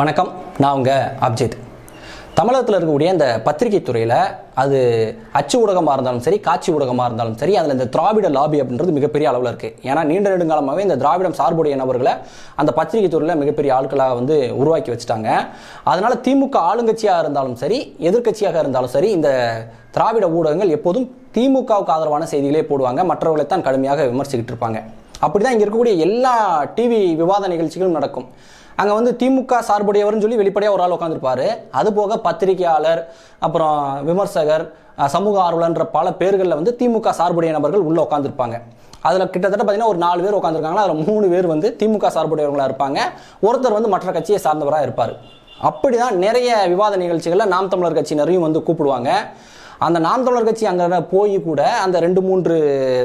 வணக்கம். நான் உங்கள் அப்ஜித். தமிழகத்தில் இருக்கக்கூடிய இந்த பத்திரிகை துறையில் அது அச்சு ஊடகமாக இருந்தாலும் சரி காட்சி ஊடகமாக இருந்தாலும் சரி அதில் இந்த திராவிட லாபி அப்படின்றது மிகப்பெரிய அளவில் இருக்குது ஏன்னா நீண்ட நெடுங்காலமாகவே இந்த திராவிடம் சார்புடைய நபர்களை அந்த பத்திரிகை துறையில் மிகப்பெரிய ஆட்களாக வந்து உருவாக்கி வச்சுட்டாங்க. அதனால் திமுக ஆளுங்கட்சியாக இருந்தாலும் சரி எதிர்க்கட்சியாக இருந்தாலும் சரி இந்த திராவிட ஊடகங்கள் எப்போதும் திமுகவுக்கு ஆதரவான செய்திகளே போடுவாங்க. மற்றவர்களை தான் கடுமையாக விமர்சிக்கிட்டு இருப்பாங்க. அப்படிதான் இங்கே இருக்கக்கூடிய எல்லா டிவி விவாத நிகழ்ச்சிகளும் நடக்கும். அங்கே வந்து திமுக சார்புடையவர்னு சொல்லி வெளிப்படையாக ஒரு ஆள் உட்காந்துருப்பாரு அது போக பத்திரிகையாளர் அப்புறம் விமர்சகர் சமூக ஆர்வலர்ன்ற பல பேர்களில் வந்து திமுக சார்புடைய நபர்கள் உள்ளே உட்காந்துருப்பாங்க அதில் கிட்டத்தட்ட பார்த்தீங்கன்னா ஒரு நாலு பேர் உட்காந்துருக்காங்கன்னா அதில் மூணு பேர் வந்து திமுக சார்புடையவர்களாக இருப்பாங்க. ஒருத்தர் வந்து மற்ற கட்சியை சார்ந்தவராக இருப்பார். அப்படிதான் நிறைய விவாத நிகழ்ச்சிகளில் நாம் தமிழர் கட்சியினரையும் வந்து கூப்பிடுவாங்க. அந்த நாம் தமிழர் கட்சி அங்கே போய் கூட அந்த ரெண்டு மூன்று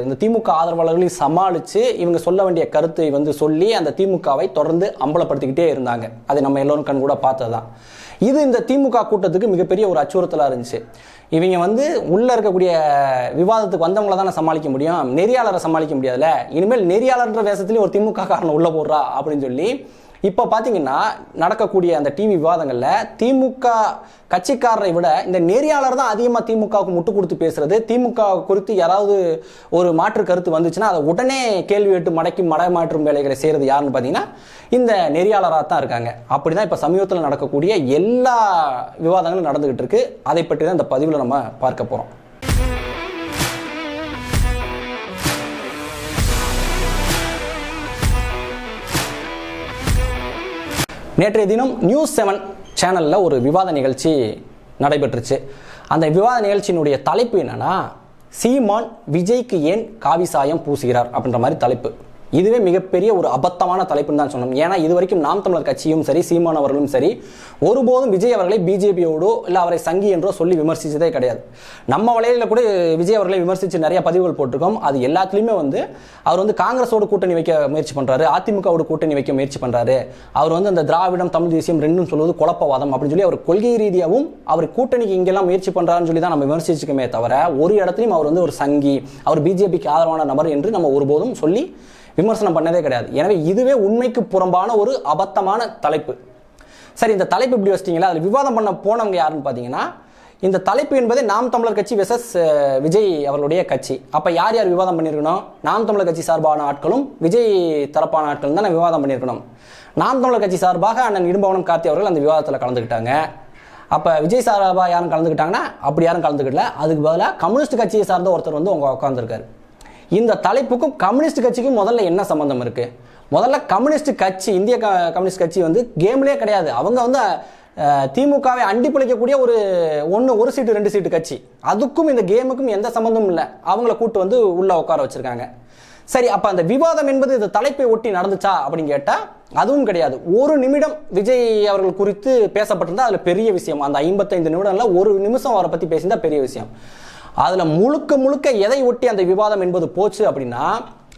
இந்த திமுக ஆதரவாளர்களையும் சமாளித்து இவங்க சொல்ல வேண்டிய கருத்தை வந்து சொல்லி அந்த திமுகவை தொடர்ந்து அம்பலப்படுத்திக்கிட்டே இருந்தாங்க. அதை நம்ம எல்லோரும் கண் கூட பார்த்ததுதான். இது இந்த திமுக கூட்டத்துக்கு மிகப்பெரிய ஒரு அச்சுறுத்தலாக இருந்துச்சு. இவங்க வந்து உள்ளே இருக்கக்கூடிய விவாதத்துக்கு வந்தவங்கள தானே சமாளிக்க முடியும். நெறியாளரை சமாளிக்க முடியாதுல்ல. இனிமேல் நெறியாளர்ன்ற வேஷத்துலேயும் ஒரு திமுக காரணம் உள்ளே போடுறா அப்படின்னு சொல்லி இப்போ பார்த்தீங்கன்னா நடக்கக்கூடிய அந்த டிவி விவாதங்களில் திமுக கட்சிக்காரரை விட இந்த நெறியாளர் தான் அதிகமாக திமுகவுக்கு முட்டு கொடுத்து பேசுறது. திமுக குறித்து யாராவது ஒரு மாற்று கருத்து வந்துச்சுன்னா அதை உடனே கேள்வி எட்டு மடக்கி மடமாற்றும் வேலைகளை செய்கிறது யாருன்னு பார்த்தீங்கன்னா இந்த நெறியாளராக தான் இருக்காங்க. அப்படி தான் இப்போ சமீபத்தில் நடக்கக்கூடிய எல்லா விவாதங்களும் நடந்துகிட்டு இருக்கு. அதை பற்றி தான் இந்த பதிவில் நம்ம பார்க்க போகிறோம் நேற்றைய தினம் நியூஸ் செவன் சேனலில் ஒரு விவாத நிகழ்ச்சி நடைபெற்றுச்சு. அந்த விவாத நிகழ்ச்சியினுடைய தலைப்பு என்னன்னா சீமான் விஜய்க்கு ஏன் காவி சாயம் பூசுகிறார் அப்படின்ற மாதிரி தலைப்பு. இதுவே மிகப்பெரிய ஒரு அபத்தமான தலைப்புன்னு தான் சொன்னோம் ஏன்னா இது வரைக்கும் நாம் தமிழர் கட்சியும் சரி சீமான் அவர்களும் சரி ஒருபோதும் விஜய் அவர்களை பிஜேபியோடோ இல்லை அவரை சங்கி என்றோ சொல்லி விமர்சித்ததே கிடையாது. நம்ம வலையில கூட விஜய் அவர்களை விமர்சித்து நிறைய பதிவுகள் போட்டிருக்கோம். அது எல்லாத்துலேயுமே வந்து அவர் வந்து காங்கிரஸோட கூட்டணி வைக்க முயற்சி பண்ணுறாரு அதிமுகவோட கூட்டணி வைக்க முயற்சி பண்ணுறாரு அவர் வந்து அந்த திராவிடம் தமிழ் தேசியம் ரெண்டும் சொல்வது குழப்பவாதம் அப்படின்னு சொல்லி அவர் கொள்கை ரீதியாகவும் அவர் கூட்டணிக்கு இங்கெல்லாம் முயற்சி பண்ணுறாருன்னு சொல்லி தான் நம்ம விமர்சிச்சுக்கமே தவிர ஒரு இடத்துலையும் அவர் வந்து ஒரு சங்கி அவர் பிஜேபிக்கு ஆதரவான நபர் என்று நம்ம ஒருபோதும் சொல்லி விமர்சனம் பண்ணதே கிடையாது. எனவே இதுவே உண்மைக்கு புறம்பான ஒரு அபத்தமான தலைப்பு. சரி இந்த தலைப்பு இப்படி வச்சிட்டிங்களா? அதில் விவாதம் பண்ண போனவங்க யாருன்னு பார்த்தீங்கன்னா இந்த தலைப்பு என்பது நாம் தமிழர் கட்சி விசஸ் விஜய் அவர்களுடைய கட்சி. அப்போ யார் யார் விவாதம் பண்ணியிருக்கணும்? நாம் தமிழர் கட்சி சார்பான ஆட்களும் விஜய் தரப்பான ஆட்களும் தான் விவாதம் பண்ணியிருக்கணும். நாம் தமிழர் கட்சி சார்பாக அண்ணன் இடும்பவனம் கார்த்தி அவர்கள் அந்த விவாதத்தில் கலந்துக்கிட்டாங்க அப்போ விஜய் சார்பாக யாரும் கலந்துக்கிட்டாங்கன்னா அப்படி யாரும் கலந்துக்கிடல. அதுக்கு பதிலாக கம்யூனிஸ்ட் கட்சியை சார்ந்த ஒருத்தர் வந்து உங்க உட்காந்துருக்காரு இந்த தலைப்புக்கும் கம்யூனிஸ்ட் கட்சிக்கும் முதல்ல என்ன சம்பந்தம் இருக்கு? முதல்ல கம்யூனிஸ்ட் கட்சி இந்திய க- கம்யூனிஸ்ட் கட்சி வந்து கேம்லேயே கிடையாது. அவங்க வந்து திமுகவை அண்டி பிழைக்கக்கூடிய ஒரு ஒன்று ஒரு சீட்டு ரெண்டு சீட்டு கட்சி. அதுக்கும் இந்த கேமுக்கும் எந்த சம்மந்தமும் இல்லை. அவங்கள கூட்டு வந்து உள்ளே உட்கார வச்சுருக்காங்க. சரி அப்போ அந்த விவாதம் என்பது இந்த தலைப்பை ஒட்டி நடந்துச்சா அப்படின்னு கேட்டால் அதுவும் கிடையாது. ஒரு நிமிடம் விஜய் அவர்கள் குறித்து பேசப்பட்டிருந்தா அதில் பெரிய விஷயம். அந்த ஐம்பத்தைந்து நிமிடம்ல ஒரு நிமிஷம் அவரை பற்றி பேசியிருந்தா பெரிய விஷயம். அதில் முழுக்க முழுக்க எதை ஒட்டி அந்த விவாதம் என்பது போச்சு அப்படின்னா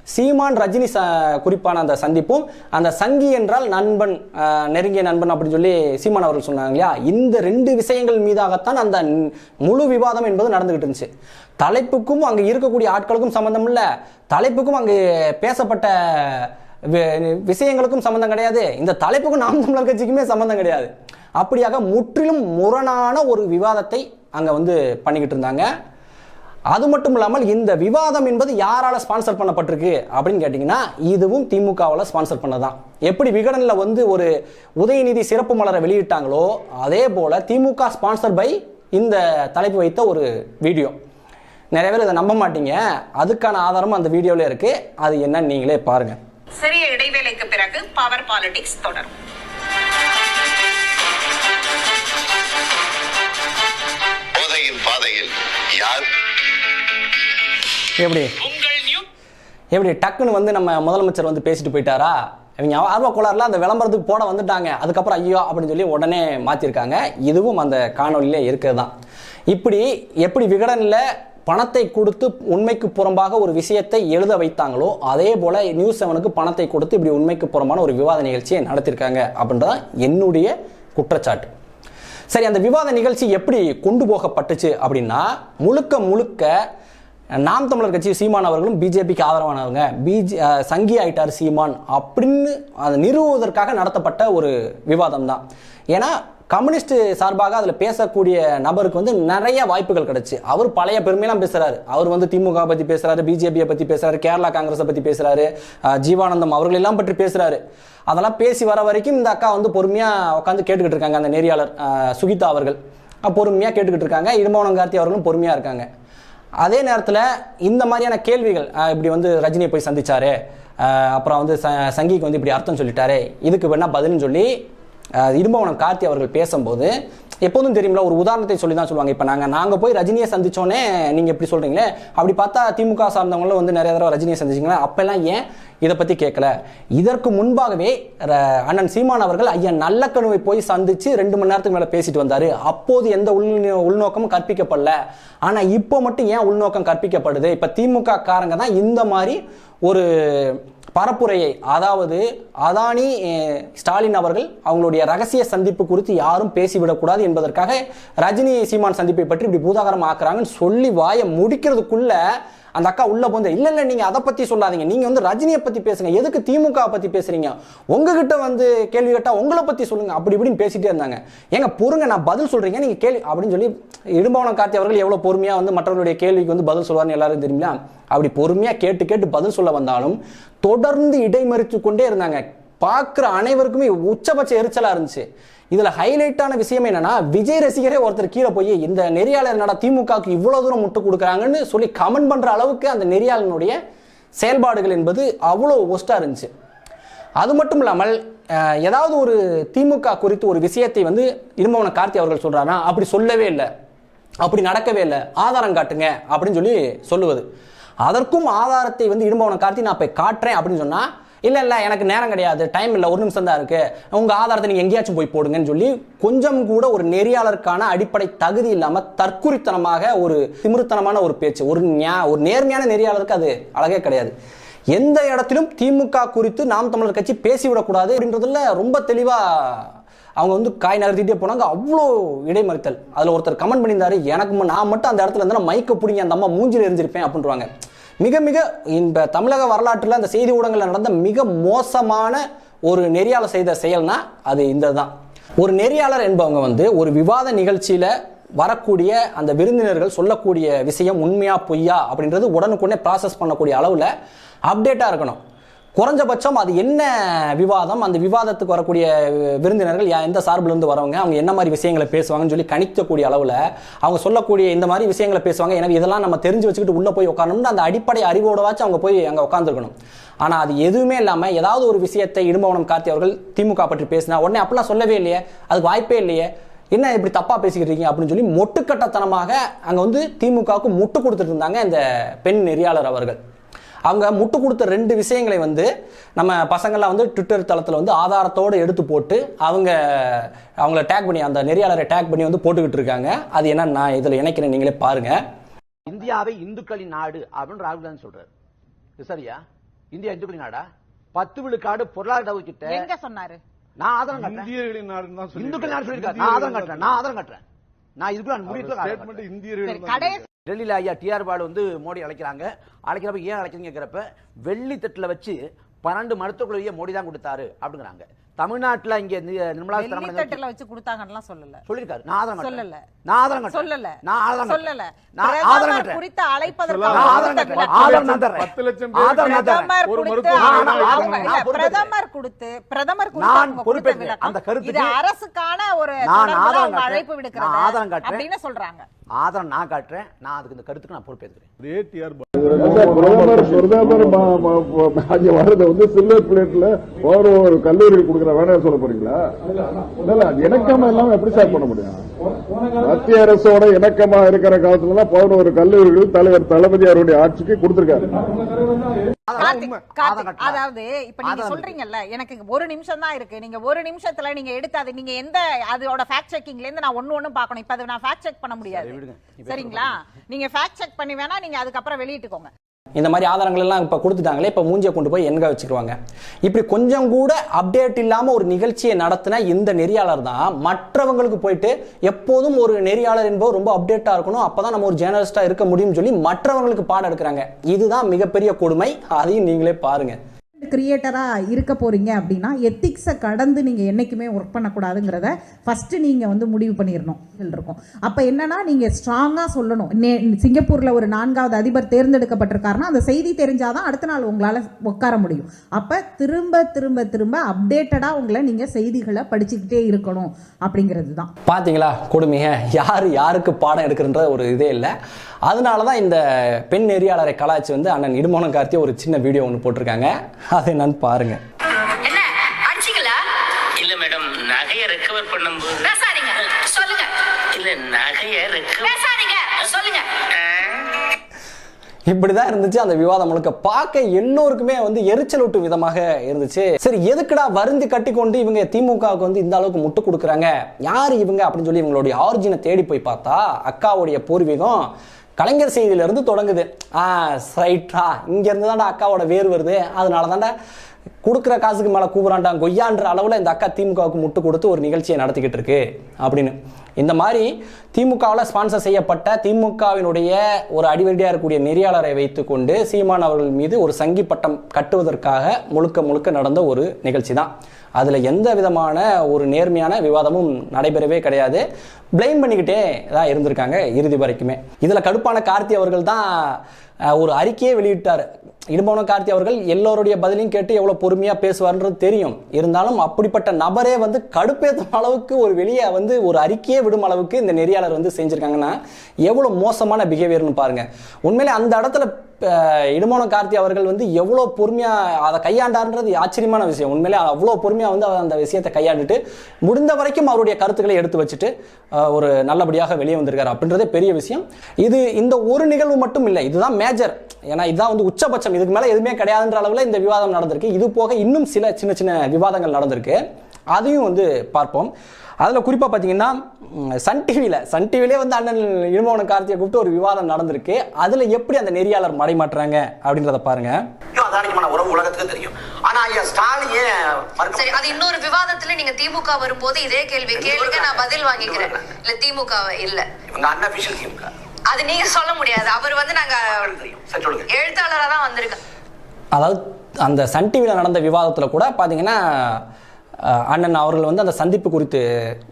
சீமான் ரஜினி ச குறிப்பான அந்த சந்திப்பும் அந்த சங்கி என்றால் நண்பன் நெருங்கிய நண்பன் அப்படின்னு சொல்லி சீமான் அவர்கள் சொன்னாங்க இல்லையா? இந்த ரெண்டு விஷயங்கள் மீதாகத்தான் அந்த முழு விவாதம் என்பது நடந்துகிட்டு இருந்துச்சு. தலைப்புக்கும் அங்கே இருக்கக்கூடிய ஆட்களுக்கும் சம்மந்தம் இல்லை. தலைப்புக்கும் அங்கே பேசப்பட்ட வி- விஷயங்களுக்கும் சம்மந்தம் கிடையாது. இந்த தலைப்புக்கும் நாம் தமிழர் கட்சிக்குமே சம்மந்தம் கிடையாது. அப்படியாக முற்றிலும் முரணான ஒரு விவாதத்தை அங்கே வந்து பண்ணிக்கிட்டு இருந்தாங்க. அது மட்டும் இல்லாமல் இந்த விவாதம் என்பது யாரால ஸ்பான்சர் பண்ணப்பட்டிருக்கு அப்படின்னு கேட்டிங்கன்னா இதுவும் திமுகவால் ஸ்பான்சர் பண்ணதான். எப்படி விகடனில் வந்து ஒரு உதயநிதி சிறப்பு மலரை வெளியிட்டாங்களோ அதே போல திமுக ஸ்பான்சர் பை இந்த தலைப்பு வைத்த ஒரு வீடியோ. நிறைய பேர் இதை நம்ப மாட்டீங்க. அதுக்கான ஆதாரமும் அந்த வீடியோவில் இருக்கு. அது என்னன்னு நீங்களே பாருங்க. சிறிய இடைவேளைக்கு பிறகு பவர் பாலிடிக்ஸ் தொடரும். போதையின் பாதையில் யார் எப்படி? எப்படி டக்குன்னு வந்து நம்ம முதலமைச்சர் வந்து பேசிட்டு போயிட்டாரா? இவங்க ஆர்வ கோளாறுல அந்த விளம்பரத்துக்கு போட வந்துட்டாங்க. அதுக்கப்புறம் ஐயோ அப்படின்னு சொல்லி உடனே மாற்றிருக்காங்க இதுவும் அந்த காணொலியிலே இருக்கிறது தான் இப்படி எப்படி விகடனில் பணத்தை கொடுத்து உண்மைக்கு புறம்பாக ஒரு விஷயத்தை எழுத வைத்தாங்களோ அதே போல நியூஸ் செவனுக்கு பணத்தை கொடுத்து இப்படி உண்மைக்கு புறம்பான ஒரு விவாத நிகழ்ச்சியை நடத்தியிருக்காங்க அப்படின்றதான் என்னுடைய குற்றச்சாட்டு. சரி அந்த விவாத நிகழ்ச்சி எப்படி கொண்டு போகப்பட்டுச்சு அப்படின்னா முழுக்க முழுக்க நாம் தமிழர் கட்சி சீமான் அவர்களும் பிஜேபிக்கு ஆதரவானவங்க. பிஜே சங்கி ஆயிட்டார் சீமான் அப்படின்னு அதை நிறுவுவதற்காக நடத்தப்பட்ட ஒரு விவாதம் தான் ஏன்னா கம்யூனிஸ்ட் சார்பாக அதில் பேசக்கூடிய நபருக்கு வந்து நிறைய வாய்ப்புகள் கிடைச்சு. அவர் பழைய பெருமையெல்லாம் பேசுகிறாரு அவர் வந்து திமுக பற்றி பேசுகிறாரு பிஜேபியை பற்றி பேசுகிறாரு கேரளா காங்கிரஸை பற்றி பேசுகிறாரு ஜீவானந்தம் அவர்களெல்லாம் பற்றி பேசுகிறாரு அதெல்லாம் பேசி வர வரைக்கும் இந்த அக்கா வந்து பொறுமையாக உட்காந்து கேட்டுக்கிட்டு இருக்காங்க அந்த நெறியாளர் சுகிதா அவர்கள். பொறுமையாக கேட்டுக்கிட்டு இருக்காங்க. இடும்பவனம் கார்த்தி அவர்களும் பொறுமையாக இருக்காங்க. அதே நேரத்தில் இந்த மாதிரியான கேள்விகள் இப்படி வந்து ரஜினியை போய் சந்திச்சாரு அப்புறம் வந்து ச சங்கிக்கு வந்து இப்படி அர்த்தம் சொல்லிட்டாரு இதுக்கு வேணால் பதில்னு சொல்லி இரும்பவனம் கார்த்தி அவர்கள் பேசும்போது எப்போதும் தெரியுமில்ல ஒரு உதாரணத்தை சொல்லி தான் சொல்லுவாங்க. இப்போ நாங்கள் நாங்கள் போய் ரஜினியை சந்திச்சோன்னே நீங்கள் எப்படி சொல்கிறீங்களே அப்படி பார்த்தா திமுக சார்ந்தவங்களும் வந்து நிறைய தடவை ரஜினியை சந்திச்சிங்களா அப்போல்லாம் ஏன் இதை பற்றி கேட்கல? இதற்கு முன்பாகவே ர- அண்ணன் சீமான் அவர்கள் ஐயா நல்லக்கணுவை போய் சந்திச்சு ரெண்டு மணி நேரத்துக்கு மேலே பேசிட்டு வந்தார். அப்போது எந்த உள் உள்நோக்கமும் கற்பிக்கப்படல. ஆனால் இப்போ மட்டும் ஏன் உள்நோக்கம் கற்பிக்கப்படுது? இப்போ திமுக காரங்க தான் இந்த மாதிரி ஒரு பரப்புரையை அதாவது அதானி ஸ்டாலின் அவர்கள் அவங்களுடைய ரகசிய சந்திப்பு குறித்து யாரும் பேசிவிடக்கூடாது என்பதற்காக ரஜினி சீமான் சந்திப்பை பற்றி இப்படி பூதாகரம் ஆக்குறாங்கன்னு சொல்லி வாயை முடிக்கிறதுக்குள்ள அந்த அக்கா உள்ள போந்து இல்ல இல்ல நீங்க அதை பத்தி சொல்லாதீங்க. நீங்க வந்து ரஜினியை பத்தி பேசுங்க. எதுக்கு திமுக பத்தி பேசுறீங்க? உங்ககிட்ட வந்து கேள்வி கேட்டா உங்களை பத்தி சொல்லுங்க. அப்படி இப்படின்னு பேசிட்டே இருந்தாங்க. ஏங்க பொறுங்க நான் பதில் சொல்றீங்க. நீங்க கேள்வி அப்படின்னு சொல்லி இடும்பவனம் கார்த்தி அவர்கள் எவ்வளவு பொறுமையா வந்து மற்றவர்களுடைய கேள்விக்கு வந்து பதில் சொல்வார்னு எல்லாரும் தெரியுங்களா அப்படி பொறுமையா கேட்டு கேட்டு பதில் சொல்ல வந்தாலும் தொடர்ந்து இடைமறித்து கொண்டே இருந்தாங்க. பார்க்குற அனைவருக்குமே உச்சபட்ச எரிச்சலா இருந்துச்சு. இதுல ஹைலைட்டான விஷயம் என்னன்னா விஜய் ரசிகரே ஒருத்தர் கீழே போய் இந்த நெறியாளர் என்னடா திமுகவுக்கு இவ்வளவு தூரம் முட்டு கொடுக்குறாங்கன்னு சொல்லி கமெண்ட் பண்ற அளவுக்கு அந்த நெறியாளனுடைய செயல்பாடுகள் என்பது அவ்வளோ ஒஸ்டா இருந்துச்சு. அது மட்டும் இல்லாமல் ஏதாவது ஒரு திமுக குறித்து ஒரு விஷயத்தை வந்து இரும்பவன கார்த்தி அவர்கள் சொல்றாரா? அப்படி சொல்லவே இல்லை. அப்படி நடக்கவே இல்லை. ஆதாரம் காட்டுங்க அப்படின்னு சொல்லி சொல்லுவது. அதற்கும் ஆதாரத்தை வந்து இரும்பவன கார்த்தி நான் போய் காட்டுறேன் அப்படின்னு சொன்னா இல்லை இல்லை எனக்கு நேரம் கிடையாது. டைம் இல்லை. ஒரு நிமிஷம் தான் இருக்குது உங்கள் ஆதாரத்தை நீங்கள் எங்கேயாச்சும் போய் போடுங்கன்னு சொல்லி கொஞ்சம் கூட ஒரு நெறியாளருக்கான அடிப்படை தகுதி இல்லாமல் தற்குறித்தனமாக ஒரு திமிருத்தனமான ஒரு பேச்சு. ஒரு ஞா- ஒரு நேர்மையான நெறியாளருக்கு அது அழகே கிடையாது. எந்த இடத்திலும் திமுக குறித்து நாம் தமிழர் கட்சி பேசிவிடக்கூடாது அப்படின்றதுல ரொம்ப தெளிவாக அவங்க வந்து காய் நகர்த்திட்டே போனாங்க. அவ்வளோ இடைமறித்தல். அதில் ஒருத்தர் கமெண்ட் பண்ணியிருந்தாரு. எனக்கு நான் மட்டும் அந்த இடத்துல இருந்தால் மைக்கை பிடிங்க அந்த அம்மா மூஞ்சில் எரிஞ்சிருப்பேன் அப்படின்றாங்க. மிக மிக இந்த தமிழக வரலாற்றில் அந்த செய்தி ஊடகங்களில் நடந்த மிக மோசமான ஒரு நெறியாளர் செய்த செயல்னா அது இந்த தான் ஒரு நெறியாளர் என்பவங்க வந்து ஒரு விவாத நிகழ்ச்சியில் வரக்கூடிய அந்த விருந்தினர்கள் சொல்லக்கூடிய விஷயம் உண்மையா பொய்யா அப்படின்றது உடனுக்குடனே ப்ராசஸ் பண்ணக்கூடிய அளவில் அப்டேட்டாக இருக்கணும். குறைஞ்சபட்சம் அது என்ன விவாதம்? அந்த விவாதத்துக்கு வரக்கூடிய விருந்தினர்கள் யா- எந்த சார்பில் இருந்து வரவங்க? அவங்க என்ன மாதிரி விஷயங்களை பேசுவாங்கன்னு சொல்லி கணிக்கக்கூடிய அளவில் அவங்க சொல்லக்கூடிய இந்த மாதிரி விஷயங்களை பேசுவாங்க. எனவே இதெல்லாம் நம்ம தெரிஞ்சு வச்சுக்கிட்டு உள்ள போய் உட்காரணும்னு அந்த அடிப்படை அறிவோடவாச்சும் அவங்க போய் அங்கே உட்காந்துருக்கணும் ஆனால் அது எதுவுமே இல்லாமல் ஏதாவது ஒரு விஷயத்தை இடும்பவனம் கார்த்தி அவர்கள் திமுக பற்றி பேசினா உடனே அப்படிலாம் சொல்லவே இல்லையே அதுக்கு வாய்ப்பே இல்லையே என்ன இப்படி தப்பாக பேசிக்கிட்டு இருக்கீங்க அப்படின்னு சொல்லி மொட்டுக்கட்டத்தனமாக அங்கே வந்து திமுகவுக்கு முட்டு கொடுத்துட்டு இருந்தாங்க இந்த பெண் நெறியாளர் அவர்கள். அவங்க முட்டு கொடுத்த ரெண்டு விஷயங்களை வந்து நம்ம பசங்கள்லாம் வந்து ட்விட்டர் தளத்தில் வந்து ஆதாரத்தோடு எடுத்து போட்டு அவங்க அவங்கள டேக் பண்ணி அந்த நெறியாளரை டேக் பண்ணி வந்து போட்டுக்கிட்டு இருக்காங்க. அது என்ன நான் இதில் இணைக்கிறேன். நீங்களே பாருங்க. இந்தியாவை இந்துக்களின் நாடு அப்படின்னு ராகுல் காந்தி சொல்றாரு. இது சரியா? இந்தியா இந்துக்களின் நாடா? பத்து விழுக்காடு பொருளாதார கிட்ட எங்க சொன்னாரு? நான் ஆதாரம் காட்டுறேன். இந்தியர்களின் நாடுன்னு தான் இந்துக்கள் நாடு சொல்லியிருக்காரு. நான் ஆதாரம் காட்டுறேன். நான் ஆதாரம் காட்டுறேன். நான் இதுக்கு நான் முடிவு கடைசி டெல்லியில் ஐயா டிஆர் பாலு வந்து மோடி அழைக்கிறாங்க. அழைக்கிறப்ப ஏன் அழைக்கிறீங்கிறப்ப வெள்ளி தட்டில் வச்சு பன்னெண்டு மருத்துவக்குழுவையே மோடி தான் கொடுத்தாரு அப்படிங்கிறாங்க. தமிழ்நாட்டுல இங்க நிர்மலா சீதாராமன் தட்டுல வச்சு கொடுத்தாங்கன்னு சொல்லல சொல்லியிருக்காரு நான் காட்டுறேன். சொல்லல. நான் ஆதாரம் காட்டுறேன். சொல்லல நான் ஆதாரம் காட்டுறேன். சொல்லல நான் காட்டுறேன். குறித்து கொடுத்த. ஆதாரம் நான் தர்றேன். பத்து லட்சம். பிரதமர் ஒரு பொறுப்பேற்கிறேன். பிரதமர் கொடுத்து பிரதமர் குறித்து நான் கொடுத்த பொறுப்பேற்கிறேன். அந்த கருத்துக்கு இது அரசுக்கான ஒரு நான். அழைப்பு விடுக்கிறது நான் ஆதாரம் காட்டுறேன். அப்படின்னு சொல்றாங்க ஆதாரம் நான் காட்டுறேன் நான் அதுக்கு இந்த கருத்துக்கு நான் பொறுப்பேற்கிறேன் அதே அங்க வர்றத வந்து சில்வர் பிளேட்ல ஒரு ஒரு கல்லூரி கொடுக்குற வேணாம் சொல்ல போறீங்களா? இல்ல இல்ல இணக்கமா எல்லாம் எப்படி சார் பண்ண முடியும்? மத்திய அரசோட இணக்கமா இருக்கிற காலத்துல தான் பதினோரு கல்லூரிகள் தலைவர் தளபதி அவருடைய ஆட்சிக்கு கொடுத்திருக்காரு. அதாவது இப்ப நீங்க சொல்றீங்கல்ல எனக்கு ஒரு நிமிஷம் தான் இருக்கு. நீங்க ஒரு நிமிஷத்துல நீங்க எடுத்து அது நீங்க எந்த அதோட ஃபேக்ட் செக்கிங்ல இருந்து நான் ஒண்ணு ஒண்ணு பார்க்கணும். இப்ப அதை நான் ஃபேக்ட் செக் பண்ண முடியாது. சரிங்களா? நீங்க ஃபேக்ட் செக் பண்ணி வேணா நீங்க அதுக்கப்புறம் வெளியிட்டுக்கோங்க. இந்த மாதிரி ஆதாரங்கள் எல்லாம் இப்போ கொடுத்துட்டாங்களே இப்போ மூஞ்சியை கொண்டு போய் எங்க வச்சுக்குவாங்க இப்படி கொஞ்சம் கூட அப்டேட் இல்லாமல் ஒரு நிகழ்ச்சியை நடத்தின இந்த நெறியாளர் தான் மற்றவங்களுக்கு போயிட்டு எப்போதும் ஒரு நெறியாளர் என்பவர் ரொம்ப அப்டேட்டாக இருக்கணும். அப்போ தான் நம்ம ஒரு ஜேர்னலிஸ்டாக இருக்க முடியும்னு சொல்லி மற்றவங்களுக்கு பாடம் எடுக்கிறாங்க. இதுதான் மிகப்பெரிய கொடுமை. அதையும் நீங்களே பாருங்கள் கிரியேட்டராக இருக்க போறீங்க அப்படின்னா எத்திக்ஸை கடந்து நீங்கள் என்றைக்குமே ஒர்க் பண்ணக்கூடாதுங்கிறத ஃபஸ்ட்டு நீங்கள் வந்து முடிவு பண்ணிடணும் இருக்கும். அப்போ என்னன்னா நீங்கள் ஸ்ட்ராங்காக சொல்லணும். நே சிங்கப்பூரில் ஒரு நான்காவது அதிபர் தேர்ந்தெடுக்கப்பட்டிருக்காருன்னா அந்த செய்தி தெரிஞ்சாதான் அடுத்த நாள் உங்களால் உட்கார முடியும். அப்போ திரும்ப திரும்ப திரும்ப அப்டேட்டடாக உங்களை நீங்கள் செய்திகளை படிச்சுக்கிட்டே இருக்கணும் அப்படிங்கிறது தான். பார்த்தீங்களா கொடுமைய யார் யாருக்கு பாடம் எடுக்கிறன்ற ஒரு இதே இல்லை. அதனால தான் இந்த பெண் நெறியாளரை கலாய்ச்சி வந்து அண்ணன் இடுமோனம் கார்த்தி ஒரு சின்ன வீடியோ ஒன்று போட்டிருக்காங்க. அது என்னன்னு பாருங்க. என்ன? அடிச்சிங்களா? இல்ல மேடம் நகையை ரெக்கவர் பண்ணும்போது பேசாதீங்க. சொல்லுங்க. இல்ல நகையை ரெக்கவர் பேசாதீங்க. சொல்லுங்க. இப்படிதான் இருந்துச்சு. அந்த விவாதம் முழுக்க பார்க்க எல்லோருக்குமே வந்து எரிச்சலூட்டு விதமாக இருந்துச்சு. சரி எதுக்குடா வருந்து கட்டி கொண்டு இவங்க திமுகவுக்கு வந்து இந்த அளவுக்கு முட்டு கொடுக்குறாங்க? யார் இவங்க அப்படின்னு சொல்லி இவங்களுடைய ஆரிஜினை தேடி போய் பார்த்தா அக்காவுடைய பூர்வீகம் கலைஞர் செய்தியிலேருந்து தொடங்குது. ஆ ரைட்டா இங்கேருந்து தான்டா அக்காவோட வேர் வருது. அதனால தான்டா கொடுக்குற காசுக்கு மேலே கூவுறாண்டா கொய்யான்ற அளவில் இந்த அக்கா திமுகவுக்கு முட்டு கொடுத்து ஒரு நிகழ்ச்சியை நடத்திக்கிட்டு இருக்கு அப்படின்னு. இந்த மாதிரி திமுகவில் ஸ்பான்சர் செய்யப்பட்ட திமுகவினுடைய ஒரு அடிவடியாக இருக்கக்கூடிய நெறியாளரை வைத்துக்கொண்டு சீமான் அவர்கள் மீது ஒரு சங்கி பட்டம் கட்டுவதற்காக முழுக்க முழுக்க நடந்த ஒரு நிகழ்ச்சி தான் அதில் எந்த விதமான ஒரு நேர்மையான விவாதமும் நடைபெறவே கிடையாது. ப்ளைம் பண்ணிக்கிட்டே தான் இருந்திருக்காங்க இறுதி வரைக்குமே. இதில் கடுப்பான கார்த்தி அவர்கள் தான் ஒரு அறிக்கையே வெளியிட்டார். இடும்பவன கார்த்தி அவர்கள் எல்லோருடைய பதிலையும் கேட்டு எவ்வளோ பொறுமையாக பேசுவார்ன்றது தெரியும். இருந்தாலும் அப்படிப்பட்ட நபரே வந்து கடுப்பேற்றும் அளவுக்கு ஒரு வெளியே வந்து ஒரு அறிக்கையே விடும் அளவுக்கு இந்த நெறியாளர் வந்து செஞ்சுருக்காங்கன்னா எவ்வளோ மோசமான பிஹேவியர்னு பாருங்கள் உண்மையிலே அந்த இடத்துல இடுமோன கார்த்தி அவர்கள் வந்து எவ்வளோ பொறுமையாக அதை கையாண்டார்ன்றது ஆச்சரியமான விஷயம். உண்மையிலே அவ்வளோ பொறுமையாக வந்து அவர் அந்த விஷயத்தை கையாண்டுட்டு முடிந்த வரைக்கும் அவருடைய கருத்துக்களை எடுத்து வச்சுட்டு ஒரு நல்லபடியாக வெளியே வந்திருக்காரு அப்படின்றதே பெரிய விஷயம். இது இந்த ஒரு நிகழ்வு மட்டும் இல்லை இதுதான் மேஜர் ஏன்னா இதுதான் வந்து உச்சபட்சம். இதுக்கு மேலே எதுவுமே கிடையாதுன்ற அளவில் இந்த விவாதம் நடந்திருக்கு. இது போக இன்னும் சில சின்ன சின்ன விவாதங்கள் நடந்திருக்கு. அதையும் வந்து பார்ப்போம். அதில் குறிப்பாக பார்த்தீங்கன்னா சன் டிவியில் சன் டிவிலே வந்து அண்ணன் இழுமோன கார்த்தியை கூப்பிட்டு ஒரு விவாதம் நடந்திருக்கு. அதில் எப்படி அந்த நெறியாளர் மடைமாற்றுறாங்க அப்படின்றத பாருங்க. உறவு உலகத்துக்கு தெரியும். ஆனா ஐயா ஸ்டாலின் சரி அது இன்னொரு விவாதத்துல நீங்க திமுக வரும்போது இதே கேள்வி கேளுங்க நான் பதில் வாங்கிக்கிறேன். இல்ல திமுக இல்ல. இவங்க அன்அபிஷியல் திமுக. அது நீங்க சொல்ல முடியாது. அவர் வந்து நாங்க தெரியும். சரி சொல்லுங்க. எழுத்தாளரா தான் வந்திருக்கேன் அதாவது அந்த சன் டிவியில் நடந்த விவாதத்தில் கூட பார்த்தீங்கன்னா அண்ணன் அவர்கள் வந்து அந்த சந்திப்பு குறித்து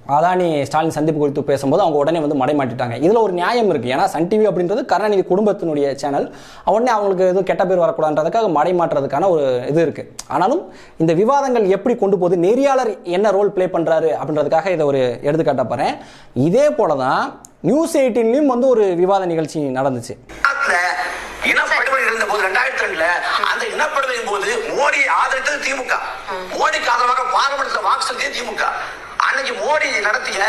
அதானி ஸ்டாலின் சந்திப்பு குறித்து பேசும்போது அவங்க உடனே வந்து மடைமாட்டிட்டாங்க. இதில் ஒரு நியாயம் இருக்குது ஏன்னா சன் டிவி அப்படின்றது கருணாநிதி குடும்பத்தினுடைய சேனல் உடனே அவங்களுக்கு எதுவும் கெட்ட பேர் வரக்கூடாதுன்றதுக்காக மடைமாற்றுறதுக்கான ஒரு இது இருக்குது ஆனாலும் இந்த விவாதங்கள் எப்படி கொண்டு போகுது நெறியாளர் என்ன ரோல் ப்ளே பண்ணுறாரு அப்படின்றதுக்காக இதை ஒரு எடுத்துக்காட்ட போகிறேன் இதே போல தான் நியூஸ் எயிட்டீன்லேயும் வந்து ஒரு விவாத நிகழ்ச்சி நடந்துச்சு நாட்டுல இனப்படுகொலை இருந்த போது ரெண்டாயிரத்தி ரெண்டுல அந்த இனப்படுகொலையின் போது மோடியை ஆதரித்தது திமுக. மோடிக்கு ஆதரவாக பார்லிமெண்ட்ல வாக்கு செலுத்திய திமுக. அன்னைக்கு மோடி நடத்திய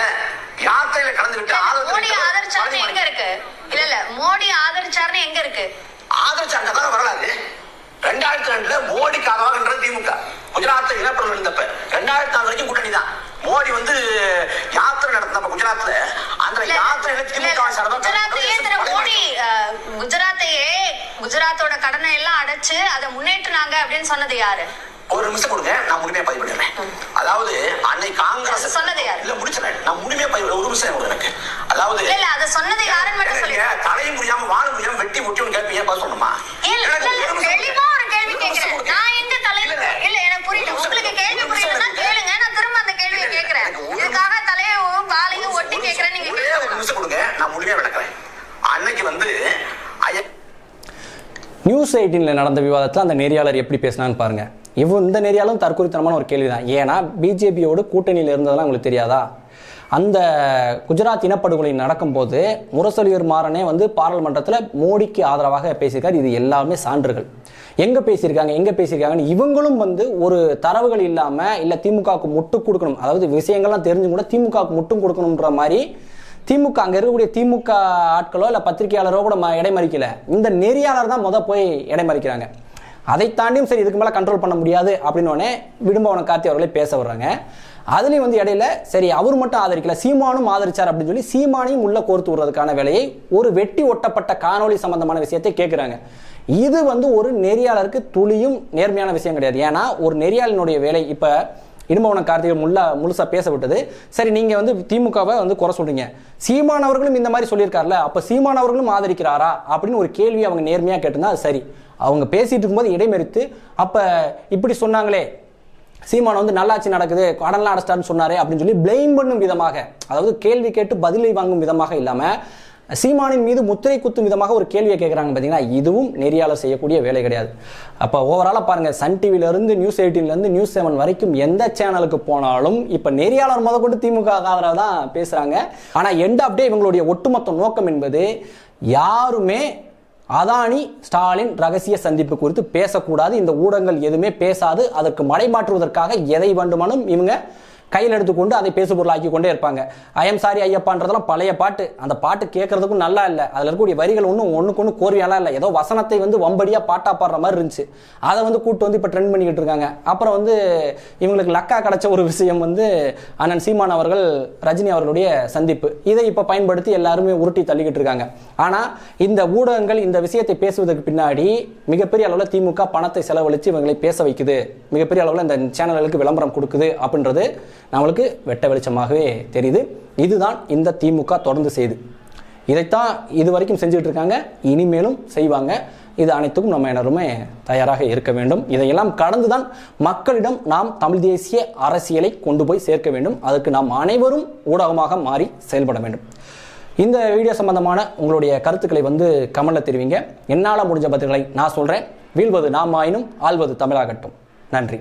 யாத்திரையில கலந்து விட்டு மோடி ஆதரிச்சாருன்னு எங்க இருக்கு? இல்ல இல்ல மோடி ஆதரிச்சாருன்னு எங்க இருக்கு? ஆதரிச்சாங்க தான் வரலாறு. ரெண்டாயிரத்தி ரெண்டுல மோடிக்கு ஆதரவாகன்றது திமுக. குஜராத்ல இனப்படுகொலை இருந்தப்ப ரெண்டாயிரத்தி நாலு வரைக்கும் கூட்டணி தான். மோடி வந்து யாத்திரை நடத்தினப்ப குஜராத்ல அந்த யாத்திரையில திமுக சார்பா குஜராத்தையே குஜராத்தோட கடனை எல்லாம் அடைச்சு அதை முன்னேற்றினாங்க அப்படின்னு சொன்னது யாரு? ஒரு நிமிஷம் கொடுங்க நான் முழுமையா பதிவு பண்ணிடுறேன். அதாவது அன்னை காங்கிரஸ் சொன்னது யாரு? இல்ல முடிச்சிடறேன். நான் முழுமையா பதிவு ஒரு நிமிஷம் கொடுங்க எனக்கு. அதாவது இல்ல இல்ல அதை சொன்னது யாருன்னு மட்டும் சொல்லி நீங்க தலையும் முடியாம வாழ முடியாம வெட்டி முட்டி கேட்பீங்க பதில் சொல்லணுமா? இல்ல இல்ல, தெளிவா ஒரு கேள்வி கேக்குறேன். நான் எங்க தலை இல்ல, எனக்கு புரியல. உங்களுக்கு கேள்வி புரியலன்னா. கேளுங்க. நான் திரும்ப அந்த கேள்வியை கேக்குறேன். இதுக்காக தலையும் காலையும் ஒட்டி கேக்குறேன். நீங்க ஒரே. நிமிஷம் கொடுங்க. நான் முழுமையா விளக்குறேன். அன்னைக்கு வந்து நியூஸ் எயிட்டீனில் நடந்த விவாதத்தில் அந்த நெறியாளர் எப்படி பேசினான்னு பாருங்க. இவ இந்த நெறியாலும் தற்கொலைத்தனமான ஒரு கேள்வி தான் ஏன்னா பிஜேபியோடு கூட்டணியில் இருந்ததெல்லாம் உங்களுக்கு தெரியாதா? அந்த குஜராத் இனப்படுகொலை நடக்கும்போது முரசொலியூர் மாறனே வந்து பாராளுமன்றத்தில் மோடிக்கு ஆதரவாக பேசியிருக்காரு. இது எல்லாமே சான்றுகள். எங்கே பேசியிருக்காங்க எங்கே பேசியிருக்காங்கன்னு இவங்களும் வந்து ஒரு தரவுகள் இல்லாமல் இல்லை திமுகவுக்கு முட்டு கொடுக்கணும். அதாவது விஷயங்கள்லாம் தெரிஞ்சு கூட திமுகவுக்கு முட்டும் கொடுக்கணுன்ற மாதிரி திமுக அங்கே இருக்கக்கூடிய திமுக ஆட்களோ இல்லை பத்திரிகையாளரோ கூட இடைமறிக்கல. இந்த நெறியாளர் தான் மொதல் போய் இடைமறிக்கிறாங்க. அதை தாண்டியும் சரி இதுக்கு மேலே கண்ட்ரோல் பண்ண முடியாது அப்படின்னோடனே விடும்பவன கார்த்தி அவர்களே பேச வர்றாங்க. அதுலேயும் வந்து இடையில சரி அவர் மட்டும் ஆதரிக்கல சீமானும் ஆதரிச்சார் அப்படின்னு சொல்லி சீமானையும் உள்ள கோர்த்து விடுறதுக்கான வேலையை ஒரு வெட்டி ஒட்டப்பட்ட காணொளி சம்பந்தமான விஷயத்தை கேட்குறாங்க இது வந்து ஒரு நெறியாளருக்கு துளியும் நேர்மையான விஷயம் கிடையாது. ஏன்னா ஒரு நெறியாளனுடைய வேலை இப்போ இடும்பவன கார்த்திகை முல்லா முழுசா பேச விட்டது. சரி நீங்க வந்து திமுகவை வந்து குறை சொல்றீங்க. சீமான் அவர்களும் இந்த மாதிரி சொல்லியிருக்காருல்ல அப்ப சீமான் அவர்களும் ஆதரிக்கிறாரா அப்படின்னு ஒரு கேள்வி அவங்க நேர்மையா கேட்டிருந்தா அது சரி. அவங்க பேசிட்டு இருக்கும்போது இடைமறித்து அப்ப இப்படி சொன்னாங்களே சீமான் வந்து நல்லாட்சி நடக்குது கடன்லாம் அடைச்சிட்டாருன்னு சொன்னாரே அப்படின்னு சொல்லி பிளேம் பண்ணும் விதமாக அதாவது கேள்வி கேட்டு பதிலை வாங்கும் விதமாக இல்லாம சீமானின் மீது முத்திரை குத்தும் விதமாக ஒரு கேள்வியை கேட்குறாங்க பார்த்தீங்கன்னா இதுவும் நெறியாளர் செய்யக்கூடிய வேலை கிடையாது. அப்போ ஓவராலாக பாருங்க சன் டிவிலேருந்து நியூஸ் எயிட்டீன்லேருந்து நியூஸ் செவன் வரைக்கும் எந்த சேனலுக்கு போனாலும் இப்போ நெறியாளர் முத கொண்டு திமுக ஆதரவு தான் பேசுகிறாங்க ஆனால் எண்ட் ஆஃப் டே இவங்களுடைய ஒட்டுமொத்த நோக்கம் என்பது யாருமே அதானி ஸ்டாலின் ரகசிய சந்திப்பு குறித்து பேசக்கூடாது. இந்த ஊடகங்கள் எதுவுமே பேசாது. அதற்கு மடைமாற்றுவதற்காக எதை வேண்டுமானும் இவங்க கையில் எடுத்துக்கொண்டு அதை பேசு பொருளாக்கி கொண்டே இருப்பாங்க ஐஎம் சாரி ஐயப்பான்றதெல்லாம் பழைய பாட்டு. அந்த பாட்டு கேட்கறதுக்கும் நல்லா இல்லை. அதில் இருக்கக்கூடிய வரிகள் ஒன்றும் ஒன்றுக்கு ஒன்று கோர்வையெல்லாம் இல்லை. ஏதோ வசனத்தை வந்து வம்படியாக பாட்டா பாடுற மாதிரி இருந்துச்சு. அதை வந்து கூட்டு வந்து இப்போ ட்ரெண்ட் பண்ணிக்கிட்டு இருக்காங்க. அப்புறம் வந்து இவங்களுக்கு லக்கா கிடைச்ச ஒரு விஷயம் வந்து அண்ணன் சீமான் அவர்கள் ரஜினி அவர்களுடைய சந்திப்பு. இதை இப்போ பயன்படுத்தி எல்லாருமே உருட்டி தள்ளிக்கிட்டு இருக்காங்க. ஆனால் இந்த ஊடகங்கள் இந்த விஷயத்தை பேசுவதற்கு பின்னாடி மிகப்பெரிய அளவில் திமுக பணத்தை செலவழித்து இவங்களை பேச வைக்குது. மிகப்பெரிய அளவில் இந்த சேனல்களுக்கு விளம்பரம் கொடுக்குது அப்படின்றது நம்மளுக்கு வெட்ட வெளிச்சமாகவே தெரியுது. இதுதான் இந்த திமுக தொடர்ந்து செய்யுது இதைத்தான் இது வரைக்கும் செஞ்சுட்டு இருக்காங்க இனிமேலும் செய்வாங்க. இது அனைத்துக்கும் நம்ம எல்லாருமே தயாராக இருக்க வேண்டும். இதையெல்லாம் கடந்துதான் மக்களிடம் நாம் தமிழ் தேசிய அரசியலை கொண்டு போய் சேர்க்க வேண்டும். அதுக்கு நாம் அனைவரும் ஊடகமாக மாறி செயல்பட வேண்டும். இந்த வீடியோ சம்பந்தமான உங்களுடைய கருத்துக்களை வந்து கமலில் தெரிவிங்க. என்னால் முடிஞ்ச பதில்களை நான் சொல்கிறேன் வீழ்வது நாம் ஆயினும் ஆள்வது தமிழாகட்டும். நன்றி.